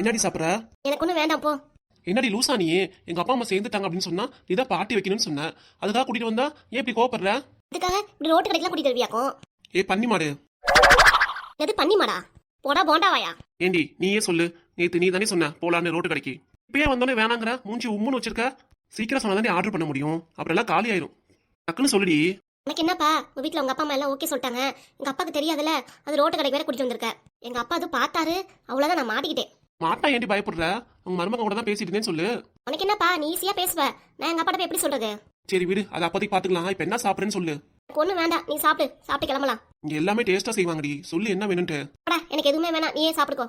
என்னடி சாப்பிட்ற? எனக்கு ஒன்றும் வேண்டாம் போ. என்னடி லூசா நீ? எங்க அப்பா அம்மா சேர்ந்துட்டாங்க அப்படின்னு சொன்னா நீ தான் பார்ட்டி வைக்கணும்னு சொன்ன. அதுக்காக கூட்டிட்டு வந்தா ஏன் இப்படி கோவப்படுற? இதுக்காக இப்படி ரோட்டு கடைக்கெல்லாம் கூட்டிட்டு வருவியாக்கும்? ஏ பண்ணி மாடு. எது பண்ணி மாடா? போடா போண்டாவாயா? ஏண்டி நீயே சொல்லு. நேத்து நீ தானே சொன்ன போலான்னு ரோட்டு கடைக்கு. இப்பயே வந்தோடனே வேணாங்கிற மூஞ்சி உம்முன்னு வச்சிருக்க. சீக்கிரம் சொன்னா தானே ஆர்டர் பண்ண முடியும். அப்புறம் எல்லாம் காலி ஆயிரும். டக்குன்னு சொல்லுடி. எனக்கு என்னப்பா? உங்க வீட்ல உங்க அப்பா அம்மா எல்லாம் ஓகே சொல்லிட்டாங்க. எங்க அப்பாக்கு தெரியாதுல அது ரோட்டு கடைக்கு வேற கூட்டிட்டு வந்திருக்க. எங்க அப்பா அது பார்த்தாரு. அவ்வளவுதான் நான் மாட்டிக்கிட்டேன். மாட்டா ஏண்டி பயப்படுற? உங்க மருமக கூட தான் பேசிட்டு இருந்தேன்னு சொல்லு. உனக்கு என்னப்பா நீ ஈஸியா பேசுவ. நான் எங்க அப்பாட்ட போய் எப்படி சொல்றது? சரி விடு அதை அப்போதைக்கு பாத்துக்கலாம். இப்ப என்ன சாப்பிடுறேன்னு சொல்லு. ஒன்றும் வேண்டாம். நீ சாப்பிடு. சாப்பிட்டு கிளம்பலாம். இங்க எல்லாமே டேஸ்டா செய்வாங்கடி. சொல்லு என்ன வேணும்ட்டு போடா எனக்கு எதுவுமே வேணாம். நீயே சாப்பிடுக்கோ.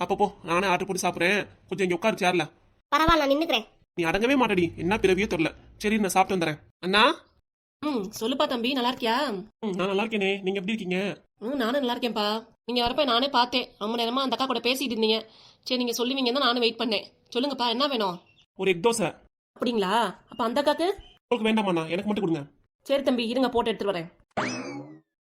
அப்போ போ நானே ஆர்டர் போட்டு சாப்பிடுறேன். கொஞ்சம் இங்க உட்காரு சேர்ல பரவாயில்ல நான் நின்னுக்கிறேன். நீ அடங்கவே மாட்டடி. என்ன பிறவியோ தெரியல. சரி நான் சாப்பிட்டு வந்துறேன் அண்ணா? ம் சொல்லுப்பா தம்பி நல்லா இருக்கியா? ம், நான் நல்லா இருக்கேனே. நீங்க எப்படி இருக்கீங்க? ம் நானும் நல்லா இருக்கேன்ப்பா நீங்க வரப்ப நானே பார்த்தேன். ரொம்ப நேரமா அந்த அக்கா கூட பேசிட்டு இருந்தீங்க. சரி நீங்க சொல்லுவீங்கன்னு நானும் வெயிட் பண்ணேன். சொல்லுங்கப்பா என்ன வேணும்? ஒரு எக் தோசை. அப்படிங்களா? அப்ப அந்த அக்காக்கு? உங்களுக்கு வேண்டாமாண்ணா எனக்கு மட்டும் கொடுங்க. சரி தம்பி இருங்க போட்டு எடுத்துட்டு வரேன்.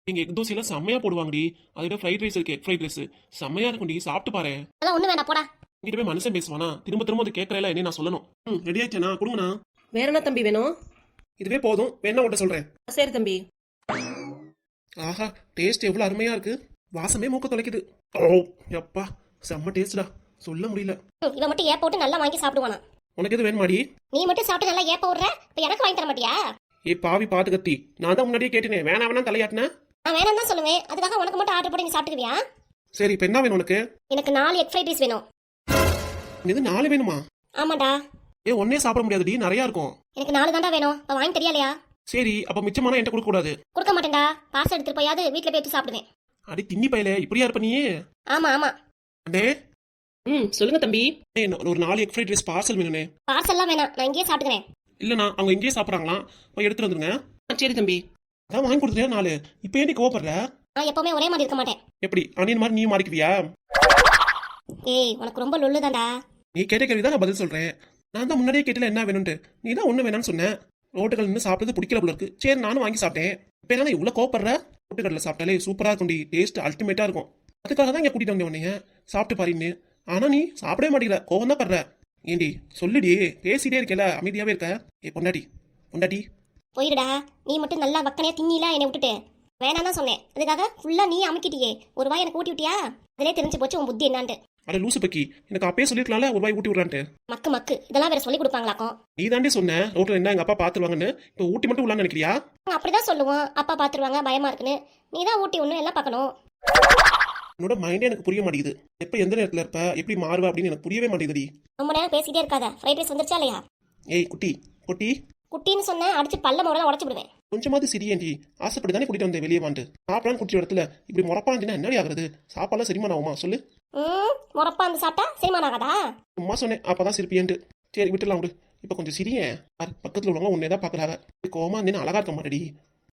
நீங்க எக் தோசையில செம்மையா போடுவாங்கடி. அதோட ஃப்ரைட் ரைஸ் இருக்கு எக் ஃப்ரைட் ரைஸ் செம்மையா இருக்கும்டி சாப்பிட்டு பாரு. அதெல்லாம் ஒன்றும் வேண்டாம் போடா. இங்கிட்ட போய் மனுஷன் பேசுவானா? திரும்ப திரும்ப அது கேட்கறல என்ன நான் சொல்லணும். ம் ரெடி ஆயிடுச்சேண்ணா கொடுங்கண்ணா. வேற என்ன தம்பி வேணும்? இதுவே போதும். வேணா உன்ட்ட சொல்றேன். சரி தம்பி. ஆஹா டேஸ்ட் எவ்வளவு அருமையா இருக்கு. வாசமே மூக்க தொலைக்குது. ஓ எப்பா செம்ம டேஸ்டா சொல்ல முடியல. இவன் மட்டும் ஏப்ப விட்டு நல்லா வாங்கி சாப்பிடுவானா? உனக்கு எது வேணுமாடி? நீ மட்டும் சாப்பிட்டு நல்லா ஏப்ப விடுற? இப்போ எனக்கு வாங்கி தர மாட்டியா? ஏ பாவி பாத்து கத்தி. நான் தான் முன்னாடியே கேட்டேனே வேணா வேணா தலையாட்டினேன் நான் வேணாம் தான் சொல்லுவேன். அதுக்காக உனக்கு மட்டும் ஆர்டர் போட்டு நீ சாப்பிட்டுக்குவியா? சரி இப்போ என்ன வேணும் உனக்கு? எனக்கு நாலு எக் ஃப்ரைட் ரைஸ் வேணும். இது நாலு வேணுமா? ஆமாடா. ஏ ஒன்னே சாப்பிட முடியாதுடி நிறையா இருக்கும். எனக்கு நாலு தாண்டா வேணும். வாங்கி தெரியாலையா சரி அப்ப மிச்சமான என்கிட்ட கொடுக்க கூடாது. கொடுக்க மாட்டேன்டா. பார்சல் எடுத்துட்டு போயாவது வீட்டில் போய் எடுத்து சாப்பிடுவேன். அடி தின்னி பையல இப்படியா இருப்ப நீ? ஆமா ஆமா. அண்ணே. ம் சொல்லுங்க தம்பி. அண்ணே, எனக்கு ஒரு நாலு எக் ஃப்ரைட் ரைஸ் பார்சல் வேணுண்ணே பார்சல்லாம் வேணாம். நான் இங்கேயே சாப்பிட்டுக்கிறேன். இல்லண்ணா அவங்க இங்கேயே சாப்பிட்றாங்களாம் போய் எடுத்துட்டு வந்துருங்க. ஆ, சரி தம்பி. அதான் வாங்கி கொடுத்துட்டே நாலு? இப்போ ஏன் நீ கோவப்படுற? நான் எப்பவுமே ஒரே மாதிரி இருக்க மாட்டேன். எப்படி? அணியன் மாதிரி நீ மாறிக்குவியா? ஏய் உனக்கு ரொம்ப லொல்லு தான்டா நீ கேட்ட கேள்வி தான் நான் பதில் சொல்றேன். நான் தான் முன்னாடியே கேட்டல என்ன வேணும்ட்டு நீ தான் ஒண்ணு வேணாம்னு சொன்னேன் ரோட்டுகள் நின்று சாப்பிட்டது பிடிக்கல போல இருக்கு. சரி நானும் வாங்கி சாப்பிட்டேன். இப்போ என்ன இவ்வளோ கோப்படுற ரோட்டுக்கடல சாப்பிட்டாலே சூப்பராக இருக்கும் டி டேஸ்ட் அல்டிமேட்டாக இருக்கும். அதுக்காக தான் இங்கே கூட்டிட்டு வந்தேன் உன்னைய. சாப்பிட்டு பாருன்னு ஆனால் நீ சாப்பிடவே மாட்டேங்கிற. கோவம் தான் படுற. ஏண்டி சொல்லுடி. பேசிட்டே இருக்கல அமைதியாகவே இருக்க. ஏ பொண்டாட்டி. பொண்டாட்டி. போயிடுடா நீ மட்டும் நல்லா வக்கனையா திங்கிலாம் என்னை விட்டுட்டு. வேணாம் தான் சொன்னேன். அதுக்காக ஃபுல்லாக நீ அமுக்கிட்டியே. ஒரு வாய் எனக்கு ஊட்டி விட்டியா? அதிலே தெரிஞ்சு போச்சு உன் புத்தி என்னான்ட்டு. அட லூசு பக்கி. எனக்கு அப்பயே சொல்லிருக்கலாம்ல ஒரு வாய் ஊட்டி விடுறான்ட்டு. மக்கு மக்கு. இதெல்லாம் வேற சொல்லி கொடுப்பாங்களாக்கும். நீ தாண்டி சொன்ன. ரோட்ல என்ன எங்க அப்பா பாத்துருவாங்கன்னு. இப்போ ஊட்டி மட்டும் விடலான்னு நினைக்கிறியா? அப்படிதான் சொல்லுவோம். அப்பா பாத்துருவாங்க பயமா இருக்குன்னு. நீ தான் ஊட்டி ஒன்றும் எல்லாம் பார்க்கணும். என்னோட மைண்டே எனக்கு புரிய மாட்டேங்குது. எப்ப எந்த நேரத்துல இருப்ப? எப்படி மாறுவ அப்படின்னு எனக்கு புரியவே மாட்டேங்குதுடி. ரொம்ப நேரம் பேசிட்டே இருக்காத. ஃப்ரைட் ரைஸ் வந்துருச்சா இல்லையா? ஏய் குட்டி. குட்டி. குட்டின்னு சொன்னேன் அடிச்சு பல்ல மோட உடச்சு விடுவேன். கொஞ்சமாவது சிரியேண்டி. ஆசைப்பட்டு தானே கூட்டிட்டு வந்தேன் வெளியே வாண்டு சாப்பிடான்னு குட்டி இடத்துல இப்படி முறப்பாண்டினா என்னடி ஆகுறது? சாப்பாடுலாம் செரிமான ஆகுமா? சொல்லு. ம் முறப்பா வந்து சாப்பிட்டா சரிமான ஆகாதா சும்மா சொன்னேன் அப்பதான் சிரிப்பியன்ட்டு. சரி விட்டுலாம் விடு. இப்போ கொஞ்சம் சிரியேன் பாரு, பக்கத்துல உள்ளவங்க உன்னே தான் பாக்குறாங்க கோமா இருந்தேன்னு அழகா இருக்க மாட்டேடி.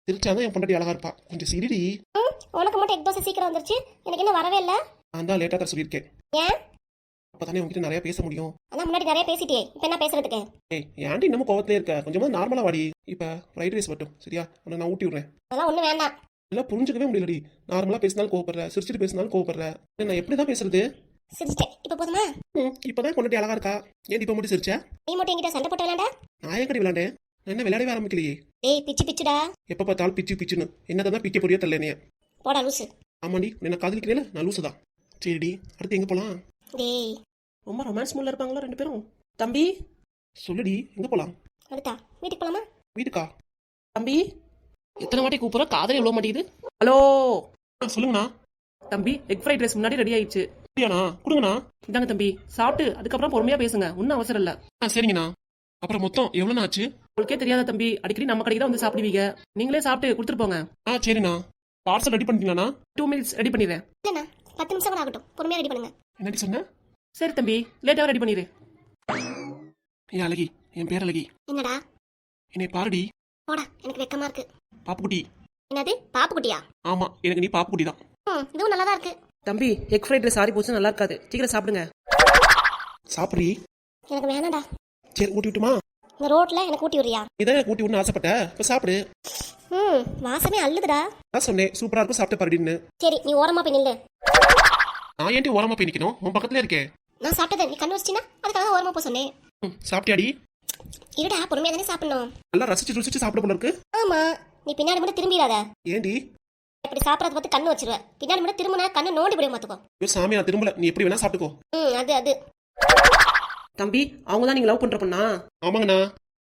சிரிச்சாதான் என் பொண்டாட்டி அழகா இருப்பா. கொஞ்சம் சிரிடி. ம் உனக்கு மட்டும் எக் தோசை சீக்கிரம் வந்துருச்சு. எனக்கு இன்னும் வரவே இல்லை. நான் தான் லேட்டாக தான் சொல்லியிருக்கேன். ஏன்? அப்பதானே உங்ககிட்ட நிறைய பேச முடியும். அதான் முன்னாடி நிறைய பேசிட்டியே. இப்போ என்ன பேசுறதுக்கு? ஏய் ஏன்டி இன்னமும் கோவத்திலே இருக்க? கொஞ்சமா நார்மலா வாடி. இப்போ ஃப்ரைட் ரைஸ் மட்டும். சரியா? உன்னை நான் ஊட்டி விடுறேன். அதெல்லாம் ஒன்றும் வேண்டாம். எல்லாம் புரிஞ்சுக்கவே முடியலடி. நார்மலா பேசினாலும் கோவப்படுற சிரிச்சிட்டு பேசினாலும் கோவப்படுற. நான் எப்படி தான் பேசுறது? சிரிச்சிட்டேன் இப்போ போதுமா? ம் இப்பதான் கொண்டாட்டி அழகா இருக்கா? ஏன் இப்ப மட்டும் சிரிச்சா? நீ மட்டும் என்கிட்ட சண்டை போட்ட வேண்டாம் நான் ஏன் கடி விளாண்டேன் என்ன விளையாடவே ஆரம்பிக்கலையே. ஏய் பிச்சு பிச்சுடா. எப்ப பார்த்தாலும் பிச்சு பிச்சுன்னு. என்னதான் தான் பிக்க பொரியா தெரியல என்னைய. போடா லூசு. ஆமாண்டி என்ன காதலிக்கிறேன் நான் லூசு தான். சரிடி அடுத்து எங்க போலாம்? டேய். ரொம்ப ரொமான்ஸ் மூட்ல இருப்பாங்களா ரெண்டு பேரும்? தம்பி? சொல்லுடி எங்க போலாம்? அடுத்தா வீட்டுக்கு போலாமா? வீட்டுக்கா? தம்பி? எத்தனை வாட்டி கூப்பிடுற காதலே எவ்வளோ மாட்டேங்குது? ஹலோ. ஆ, சொல்லுங்கண்ணா. தம்பி எக் ஃப்ரைட் ரைஸ் முன்னாடி ரெடி ஆயிடுச்சு. அப்படியாண்ணா? கொடுங்கண்ணா. இதாங்க தம்பி சாப்பிட்டு அதுக்கப்புறம் பொறுமையா பேசுங்க. ஒன்றும் அவசரம் இல்லை. ஆ சரிங்கண்ணா. அப்புறம் மொத்தம் எவ்வளோண்ணா ஆச்சு? உங்களுக்கே தெரியாத தம்பி? அடிக்கடி நம்ம கடைக்கு தான் வந்து சாப்பிடுவீங்க. நீங்களே சாப்பிட்டு கொடுத்துட்டு போங்க. ஆ சரிண்ணா. பார்சல் ரெடி பண்ணிட்டீங்களாண்ணா? டூ மினிட்ஸ் ரெடி பண்ணிடுறேன். இல்லைண்ணா பத்து நிமிஷம் கூட ஆகட்டும். பொறுமையாக ரெடி பண்ணுங்க. என்னடி சொன்ன? சரி தம்பி லேட்டாக ரெடி பண்ணிடு. என் அழகி. என் பேர் அழகி. என்னடா? என்னை பாருடி. போடா எனக்கு வெக்கமா இருக்கு. பாப்புக்குட்டி. என்னது? பாப்புக்குட்டியா? ஆமா எனக்கு நீ பாப்புக்குட்டி தான். ம் இதுவும் நல்லா தான் இருக்கு. தம்பி எக் ஃப்ரைட் ரைஸ் ஆறி போச்சு நல்லா இருக்காது. சீக்கிரம் சாப்பிடுங்க. சாப்பிட்றி? எனக்கு வேணாம்டா. சரி ஊட்டி விட்டுமா? இந்த ரோட்ல எனக்கு ஊட்டி விடுறியா? இதான் எனக்கு ஊட்டி விடணும்னு ஆசைப்பட்ட. இப்போ சாப்பிடு. ம் வாசமே அள்ளுதுடா. நான் சொன்னேன் சூப்பரா இருக்கும் சாப்பிட்டு பாருடின்னு சரி நீ ஓரமா போய் நில்லு. நான் ஏன்டி ஓரமா போய் நிக்கணும்? உன் பக்கத்துல இருக்கேன் நான் சாப்பிட்டதை நீ கண்ணு வச்சினா அதுக்காக ஓரமா போக சொன்னேன். ம், சாப்பிட்டியாடி? இருடா பொறுமையா தானே சாப்பிடணும். நல்லா ரசிச்சு ருசிச்சு சாப்பிட போல இருக்கு. ஆமா. நீ பின்னாடி மட்டும் திரும்பிடாத. ஏண்டி? இப்படி சாப்பிடறத பார்த்து கண்ணு வச்சிருவேன் பின்னாடி மட்டும் திரும்பினா கண்ணு நோண்டி விட மாத்துக்கோ ஐயோ சாமி நான் திரும்பல. நீ எப்படி வேணா சாப்பிட்டுக்கோ. ம் அது அது. தம்பி அவங்க தான் நீங்க லவ் பண்ற பொண்ணா? ஆமாங்கண்ணா.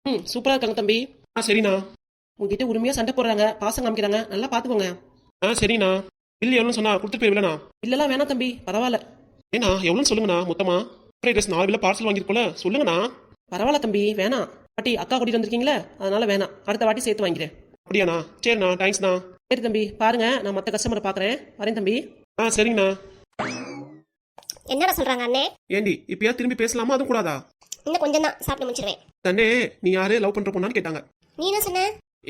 ம் சூப்பரா இருக்காங்க தம்பி. ஆ சரிண்ணா. உங்ககிட்ட உரிமையா சண்டை போடுறாங்க. பாசம் காமிக்கிறாங்க. நல்லா பாத்துக்கோங்க ஆ சரிண்ணா. பில் எவ்வளோன்னு சொன்னா கொடுத்துட்டு போயிருவில்லண்ணா இல்லலாம் வேணாம் தம்பி. பரவாயில்ல. ஏண்ணா எவ்வளோன்னு சொல்லுங்கண்ணா மொத்தமா. ஃப்ரைட் ரைஸ் நாலு வேலை பார்சல் வாங்கிருக்கோல சொல்லுங்கண்ணா. பரவாயில்ல தம்பி வேணாம். பாட்டி அக்கா கூட்டிட்டு வந்திருக்கீங்களே? அதனால வேணாம். அடுத்த வாட்டி சேர்த்து வாங்கிக்கிறேன். அப்படியாண்ணா? சரிண்ணா தேங்க்ஸ்ண்ணா சரி தம்பி பாருங்க நான் மற்ற கஸ்டமரை பார்க்குறேன் வரேன் தம்பி. ஆ சரிங்கண்ணா. என்னடா சொல்றாங்க அண்ணே? ஏண்டி இப்பயா திரும்பி பேசலாமா? அதுவும் கூடாதா? இன்னும் கொஞ்சம் தான் சாப்பிட்டு முடிச்சிருவேன். தன்னே நீ யாரு? லவ் பண்ற பொண்ணான்னு கேட்டாங்க. நீ என்ன சொன்ன?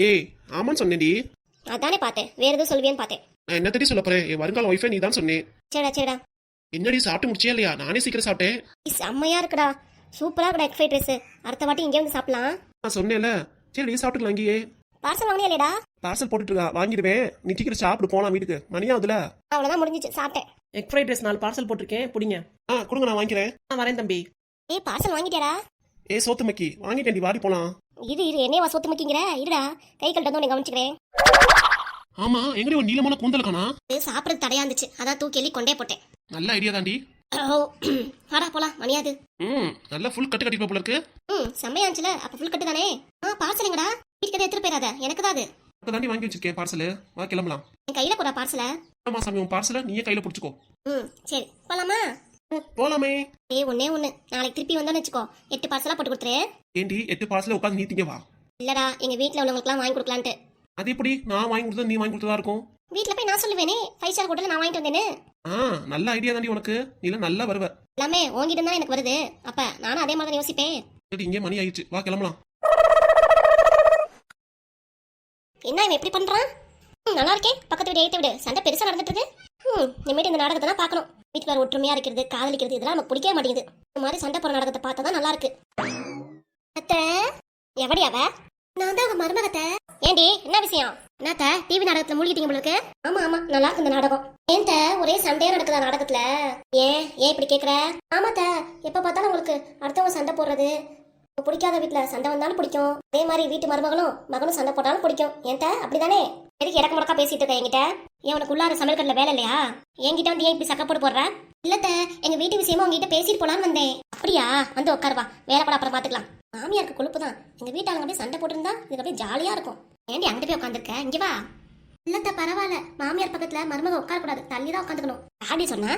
ஏய் ஆமான்னு சொன்னேன்டி. அதானே பார்த்தேன். வேற எதுவும் சொல்வியேன்னு பார்த்தேன். நான் என்ன தெரிய சொல்ல போறேன்? என் வருங்கால ஒய்ஃபை நீ தான் சொன்னேன். சரிடா சரிடா என்னடி சாப்பிட்டு முடிச்சியா இல்லையா? நானே சீக்கிரம் சாப்பிட்டேன். செம்மையா இருக்குடா. சூப்பரா இருக்குடா எக் ஃப்ரைட் ரைஸ் அடுத்த வாட்டி இங்கே வந்து சாப்பிடலாம். நான் சொன்னேன்ல. சரி நீ சாப்பிட்டுக்கலாம் இங்கேயே பார்சல் வாங்கினியா இல்லையடா? பார்சல் போட்டுட்டு இருக்கா வாங்கிடுவேன் நீ சீக்கிரம் சாப்பிடு போலாம் வீட்டுக்கு. மணியாகுதுல அவ்வளோதான் முடிஞ்சிச்சு சாப்பிட்டேன். எக் ஃப்ரைட் ரைஸ் நாலு பார்சல் போட்டிருக்கேன் பிடிங்க. ஆ கொடுங்க நான் வாங்கிக்கிறேன். நான் வரேன் தம்பி. ஏய் பார்சல் வாங்கிட்டியாடா? ஏ சோத்து மக்கி வாங்கிட்டேன்டி வாடி போலாம். இரு இரு என்னையவா சொத்து முக்கிங்கிற இருடா கை கழட்ட வந்து கவனிச்சுக்கிறேன். ஆமா எங்கடி ஒரு நீளமான கூந்தல் காணா இது சாப்பிட்றது தடையா இருந்துச்சு. அதான் தூக்கி எள்ளி கொண்டே போட்டேன். நல்ல ஐடியா தாண்டி ஆடா போலாம். மணியாது. ம் நல்ல ஃபுல் கட்டு கட்டிப்பா போல இருக்கு. ம் செம்மையா இருந்துச்சுல அப்ப ஃபுல் கட்டு தானே ஆ பார்சல் எங்கடா? வீட்டுக்கு எடுத்துட்டு போயிடாத. எனக்கு தான் அது. அப்ப தாண்டி வாங்கி வச்சிருக்கேன் பார்சல் வா கிளம்பலாம். என் கையில கூட பார்சல ஆமா சாமி உன் பார்சலை நீயே கையில பிடிச்சிக்கோ. ம் சரி. போலாமா? போலாமே. ஏய் ஒன்னே ஒண்ணு. நாளைக்கு திருப்பி வந்தோன்னு வச்சுக்கோ. எட்டு பார்சலா போட்டு கொடுத்துரு. ஏண்டி எட்டு பார்சல உட்காந்து நீ திங்க வா. இல்லடா எங்க வீட்ல உள்ளவங்களுக்குலாம் வாங்கி கொடுக்கலான்ட்டு. அது எப்படி? நான் வாங்கி கொடுத்தா நீ வாங்கி கொடுத்ததா இருக்கும்? வீட்ல போய் நான் சொல்லுவேனே. ஃபைவ் ஸ்டார் ஹோட்டல்ல நான் வாங்கிட்டு வந்தேன்னு. ஆ நல்ல ஐடியா தாண்டி உனக்கு. நீ நல்லா வருவ. எல்லாமே உங்ககிட்ட தான் எனக்கு வருது. அப்ப நானும் அதே மாதிரி யோசிப்பேன். சரி இங்கே மணி ஆயிடுச்சு. வா கிளம்பலாம். என்ன இவன் எப்படி பண்றான்? ம், நல்லா இருக்கே. பக்கத்து வீடு ஏத்த விடு. சண்டை பெருசா நடந்துட்டு இருக்கு. ம் இனிமேட்டு இந்த நாடகத்தை தான் பார்க்கணும். வீட்டுக்கார ஒற்றுமையா இருக்கிறது காதலிக்கிறது இதெல்லாம் நமக்கு பிடிக்கவே மாட்டேங்குது. இந்த மாதிரி சண்டை போற நாடகத்தை பார்த்தா தான் நல்லா இருக்கு. அத்தை எவடி அவ? நான் தான் அவங்க மருமகத்தை. ஏண்டி என்ன விஷயம்? என்னத்த டிவி நாடகத்துல மூழ்கிட்டீங்க இருக்கு ஆமா ஆமா நல்லா இருக்கு இந்த நாடகம். ஏன்ட்ட ஒரே சண்டையா நடக்குதா நாடகத்துல? ஏன் ஏன் இப்படி கேக்குற? ஆமாத்த எப்ப பார்த்தாலும் உங்களுக்கு அடுத்தவங்க சண்டை போடுறது பிடிக்காத வீட்டில் சண்டை வந்தாலும் பிடிக்கும். அதே மாதிரி வீட்டு மருமகளும் மகனும் சண்டை போட்டாலும் பிடிக்கும். ஏன்ட்ட அப்படிதானே? எதுக்கு இடக்கு முடக்கா பேசிட்டு இருக்க என்கிட்ட? ஏன் உனக்கு உள்ளார கடல வேலை இல்லையா? என்கிட்ட வந்து ஏன் இப்படி சக்கப்போடு போடுற? இல்லத்த எங்க வீட்டு விஷயமா உங்ககிட்ட பேசிட்டு போலான்னு வந்தேன். அப்படியா? வந்து உட்காருவா வேலை கூட அப்புறம் பாத்துக்கலாம். மாமியாருக்கு கொழுப்பு தான். எங்க வீட்டாளுங்க அப்படியே சண்டை போட்டிருந்தா இதுக்கு அப்படியே ஜாலியா இருக்கும். ஏன்டி அங்கிட்ட போய் உட்காந்துருக்க இங்க வா. இல்லத்த பரவாயில்ல. மாமியார் பக்கத்துல மருமக உட்கார கூடாது தள்ளி தான் உட்காந்துக்கணும். அப்படி சொன்னா?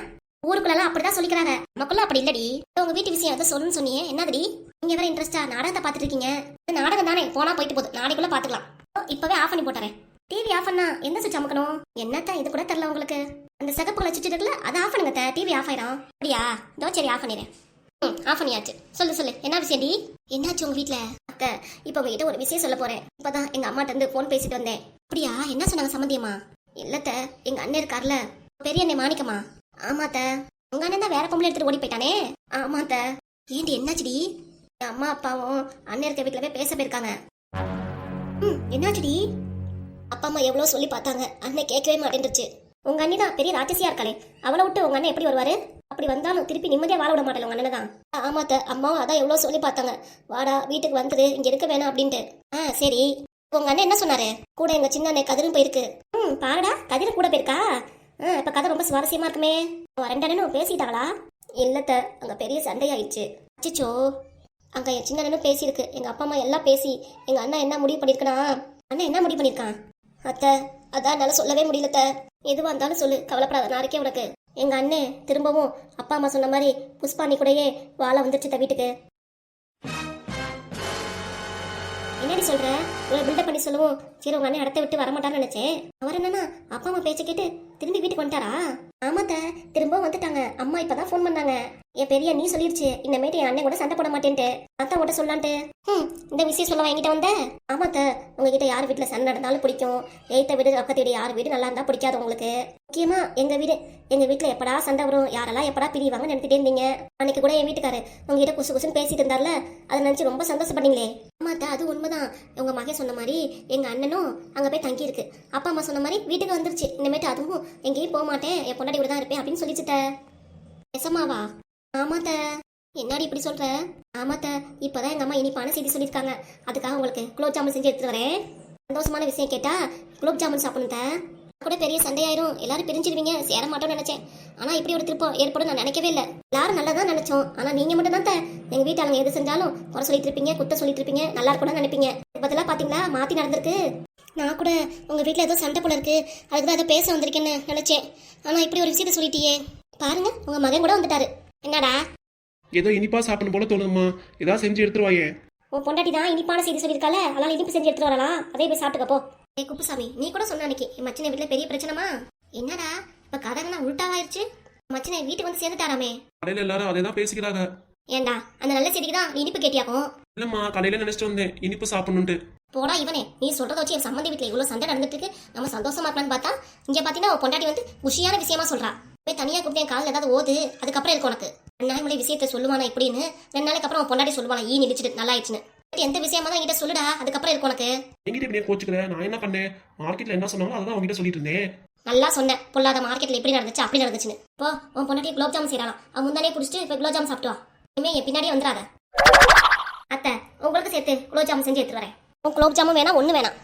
ஊருக்குள்ள அப்படிதான் சொல்லிக்கிறாங்க. நமக்குள்ள அப்படி இல்லடி. உங்க வீட்டு விஷயம் ஏதோ சொல்லணும்னு சொன்னியே என்னதுடி? நீங்க வேற இன்ட்ரெஸ்டா நாடகத்தை பாத்துட்டு இருக்கீங்க. இது நாடகம் தானே? போனா போயிட்டு போகுது. நாளைக்குள்ள பாத்துக்கலாம் இப்பவே ஆஃப் பண்ணி போட்டுறேன். டிவி ஆஃப் பண்ணா எந்த சுவிட்ச் அமுக்கணும்? என்னத்த? இது கூட தெரியல உங்களுக்கு. அந்த சிகப்பு கலர் சுவிட்ச் இருக்குல்ல அதை ஆஃப் பண்ணுங்க டிவி ஆஃப் ஆயிரும். அப்படியா? இதோ சரி ஆஃப் பண்ணிடுறேன் ம் ஆஃப் பண்ணியாச்சு. சொல்லு சொல்லு. என்ன விஷயம் டி என்னாச்சு உங்க வீட்ல? அத்தை இப்போ உங்ககிட்ட ஒரு விஷயம் சொல்ல போறேன். இப்பதான் எங்க அம்மாட்ட இருந்து ஃபோன் பேசிட்டு வந்தேன். அப்படியா? என்ன சொன்னாங்க சம்மந்தியம்மா இல்லத்த எங்க அண்ணன் இருக்கார்ல. பெரிய அண்ணன் மாணிக்கமா ஆமாத்த உங்க அண்ணன் தான் வேற பொம்பளை எடுத்துட்டு ஓடி போயிட்டானே. ஆமாத்த ஏண்டி என்னாச்சுடி? என் அம்மா அப்பாவும் அண்ணன் இருக்க வீட்டுல போய் பேச போயிருக்காங்க. ம் என்னாச்சுடி? அப்பா அம்மா எவ்வளவு சொல்லி பார்த்தாங்க. அண்ணன் கேட்கவே மாட்டேன்ருச்சு. உங்க அண்ணி தான் பெரிய ராட்சசியா இருக்காளே. அவளை விட்டு உங்க அண்ணன் எப்படி வருவாரு? அப்படி வந்தாலும் திருப்பி நிம்மதியா வாழ விட மாட்டேன் உங்க அண்ணன் தான். ஆமாத்த அம்மாவும் அதான் எவ்வளவு சொல்லி பார்த்தாங்க. வாடா வீட்டுக்கு வந்துரு இங்க இருக்க வேணாம் அப்படின்ட்டு. ஆ சரி. உங்க அண்ணன் என்ன சொன்னாரு? கூட எங்க சின்ன அண்ணன் கதிரும் போயிருக்கு. ம் பாருடா. கதிரும் கூட போயிருக்கா? இப்ப கதை ரொம்ப சுவாரஸ்யமா இருக்குமே. ரெண்டு அண்ணனும் பேசிட்டாங்களா? இல்லத்த அங்க பெரிய சண்டையாயிடுச்சு. அச்சிச்சோ. அங்க என் சின்ன அண்ணனும் பேசியிருக்கு. எங்க அப்பா அம்மா எல்லாம் பேசி எங்க அண்ணன் என்ன முடிவு பண்ணிருக்கனா அண்ணன் என்ன முடிவு பண்ணிருக்கான் அத்தை அதான் என்னால் சொல்லவே முடியலத்த. எதுவா இருந்தாலும் சொல்லு கவலைப்படாத நாளைக்கே உனக்கு. எங்க அண்ணன் திரும்பவும் அப்பா அம்மா சொன்ன மாதிரி புஷ்பாணி கூடயே வாழ வந்துருச்சு த வீட்டுக்கு. என்னடி சொல்ற? உங்களை பில்டப் பண்ணி சொல்லவும் சரி உங்க அண்ணன் இடத்த விட்டு வரமாட்டான்னு நினைச்சேன். அவர் என்னன்னா அப்பா அம்மா பேச்ச கேட்டு திரும்பி வீட்டுக்கு வந்துட்டாரா? ஆமாத்த திரும்ப வந்துட்டாங்க. அம்மா இப்பதான் ஃபோன் பண்ணாங்க. என் பெரிய நீ சொல்லிருச்சு இனிமேட்டு என் அண்ணன் கூட சண்டை போட மாட்டேன்ட்டு. அத்தா கூட சொல்லான்ட்டு. ம் இந்த விஷயம் சொல்ல என்கிட்ட வந்த? ஆமாத்த உங்ககிட்ட யார் வீட்டுல சண்டை நடந்தாலும் பிடிக்கும். எய்த்த வீடு பக்கத்து வீடு யார் வீடு நல்லா இருந்தா பிடிக்காது உங்களுக்கு. முக்கியமா எங்க வீடு எங்க வீட்டுல எப்படா சண்டை வரும் யாரெல்லாம் எப்படா பிரிவாங்கன்னு நினைச்சிட்டே இருந்தீங்க. அன்னைக்கு கூட என் வீட்டுக்காரு உங்ககிட்ட குசு குசுன்னு பேசிட்டு இருந்தார்ல அதை நினைச்சு ரொம்ப சந்தோஷப்பட்டீங்களே ஆமாத்த அது உண்மைதான். உங்க மகன் சொன்ன மாதிரி எங்க அண்ணனும் அங்க போய் தங்கியிருக்கு. அப்பா அம்மா சொன்ன மாதிரி வீட்டுக்கு வந்துருச்சு. இனிமேட்டு அதுவும் எங்கேயும் போக மாட்டேன். எப்போ பொண்டாடி கூட தான் இருப்பேன் அப்படின்னு சொல்லிச்சுட்ட எசமாவா ஆமாத்த. என்னடி இப்படி சொல்ற? ஆமாத்த. இப்பதான் எங்க அம்மா இனிப்பான செய்தி சொல்லியிருக்காங்க. அதுக்காக உங்களுக்கு குலோப் ஜாமுன் செஞ்சு எடுத்துட்டு வரேன். சந்தோஷமான விஷயம் கேட்டா குலோப் ஜாமுன் சாப்பிடணும் கூட பெரிய சண்டையாயிரும். எல்லாரும் பிரிஞ்சிருவீங்க சேர மாட்டோம்னு நினைச்சேன். ஆனா இப்படி ஒரு திருப்பம் ஏற்படும் நான் நினைக்கவே இல்லை. எல்லாரும் நல்லதா நினைச்சோம். ஆனா நீங்க மட்டும் தான் த- எங்க வீட்டாளுங்க எது செஞ்சாலும் குறை சொல்லிட்டு இருப்பீங்க குத்த சொல்லிட்டு இருப்பீங்க நல்லா இருக்கணும்னு நினைப்பீங்க. பதிலா பாத்தீங்களா? மாத்தி நடந்திருக்கு. நான் கூட உங்க வீட்ல ஏதோ சண்டை போல இருக்கு. அதுக்கு தான் ஏதோ பேச வந்திருக்கேன்னு நினைச்சேன். ஆனா இப்படி ஒரு விஷயத்த சொல்லிட்டியே. பாருங்க உங்க மகன் கூட வந்துட்டாரு. என்னடா? ஏதோ இனிப்பா சாப்பிடணும் போல தோணுதும்மா ஏதாவது செஞ்சு எடுத்துருவாயே உன் பொண்டாட்டி தான் இனிப்பான செய்தி சொல்லியிருக்கால அதனால இனிப்பு செஞ்சு எடுத்துட்டு வரலாம். அதே போய் சாப்பிட்டுக்க போ. ஏ குப்புசாமி நீ கூட சொன்ன அன்னைக்கு என் மச்சனை வீட்டுல பெரிய பிரச்சனைமா என்னடா இப்ப கதைலாம் உள்டாவாயிருச்சு. மச்சனை வீட்டுக்கு வந்து சேர்ந்துட்டாராமே. கடையில எல்லாரும் அதே தான் பேசிக்கிறாங்க. ஏன்டா அந்த நல்ல செய்திக்கு தான் நீ இனிப்பு கேட்டியாக்கும்? இல்லம்மா கடையில நினைச்சிட்டு வந்தேன்? இனிப்பு சாப்பிடணுன்ட்டு போடா இவனே நீ சொல்றத வச்சு என் சம்மந்தி வீட்டுல இவ்வளவு சண்டை நடந்துட்டு இருக்கு நம்ம சந்தோஷமா இருக்கலாம்னு பார்த்தா இங்க பாத்தீங்கன்னா உன் பொண்டாட்டி வந்து குஷியான விஷயமா சொல்றா. போய் தனியா கூப்பிட்டு என் காலில் ஏதாவது ஓது அதுக்கப்புறம் இருக்கு உனக்கு. ரெண்டு நாள் முன்னாடி விஷயத்த சொல்லுவானா இப்படின்னு ரெண்டு நாளைக்கு அப்புறம் உன் பொண்டாட்டி சொல்லுவானா ஈ நிடிச்சிட்டு நல்லா ஆயிடுச்சுன்னு. எந்த விஷயமா தான் என்கிட்ட சொல்லுடா அதுக்கப்புறம் இருக்கு உனக்கு. எங்கிட்ட இப்படி கோச்சுக்கிறேன் நான் என்ன பண்ணேன்? மார்க்கெட்ல என்ன சொன்னாங்களோ அதான் உங்ககிட்ட சொல்லிட்டு இருந்தேன் நல்லா சொன்னேன் பொல்லாத மார்க்கெட்ல எப்படி நடந்துச்சு அப்படி நடந்துச்சுன்னு. இப்போ உன் பொண்டாட்டி குலோப் ஜாம் செய்யறாளாம் அவன் முந்தானே குடிச்சிட்டு இப்போ குலோப் ஜாம் சாப்பிட்டு வா. இனிமே என் பின்னாடியே வந்துடாத. அத்தை உங்களுக்கு சேர்த்து குலோப் ஜாம் செஞ்சு எடுத்துட்டு வரேன். உன் குலோப் ஜாமும் வேணாம் ஒண்ணு வேணாம்.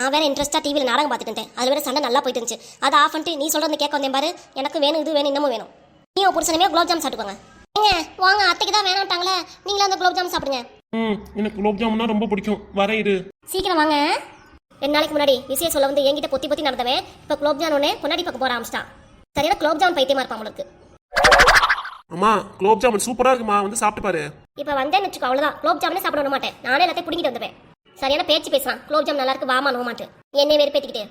நான் வேற இன்ட்ரெஸ்டா டிவியில் நாடகம் பார்த்துட்டு இருந்தேன். அது வேற சண்டை நல்லா போயிட்டு இருந்துச்சு. அதை ஆஃப் பண்ணிட்டு நீ சொல்றது கேட்க வந்தேன் பாரு. எனக்கு வேணும் இது வேணும் இன்னமும் வேணும். நீ உன் புருஷனுமே குலோப் ஜாம் சாப்பிட்டுக்கோங்க. ஏங்க வாங்க அத்தைக்கு தான் வேணாம்ட்டாங்களே. நீங்களும் அந்த குலோப் ஜாம் சாப்பிடுங்க. ம் எனக்கு குலோப் ஜாமுன்னா ரொம்ப பிடிக்கும். வரேன் இரு. சீக்கிரம் வாங்க. ரெண்டு நாளைக்கு முன்னாடி விஷயம் சொல்ல வந்து என்கிட்ட பொத்தி பொத்தி நடந்தவன் இப்போ குலோப் ஜாம் ஒன்னே பொன்னாடி பக்கம் போற ஆரம்பிச்சிட்டான். சரியான குலோப் ஜாம் பைத்தியமா இருப்பான் உங்களுக்கு அம்மா குலோப் ஜாமுன் சூப்பரா இருக்குமா? வந்து சாப்பிட்டு பாரு. இப்போ வந்தேன்னு வச்சுக்கோ அவ்வளோதான் குலோப் ஜாமுனே சாப்பிட விட மாட்டேன். நானே எல்லாத்தையும் பிடிங்கிட்டு வந்துப்பேன் சரியான பேச்சு பேசுவான். குலோப் ஜாம் நல்லா இருக்கு வாமா நோமாட்டு என்னையே வேறு பேத்திக்கிட்டு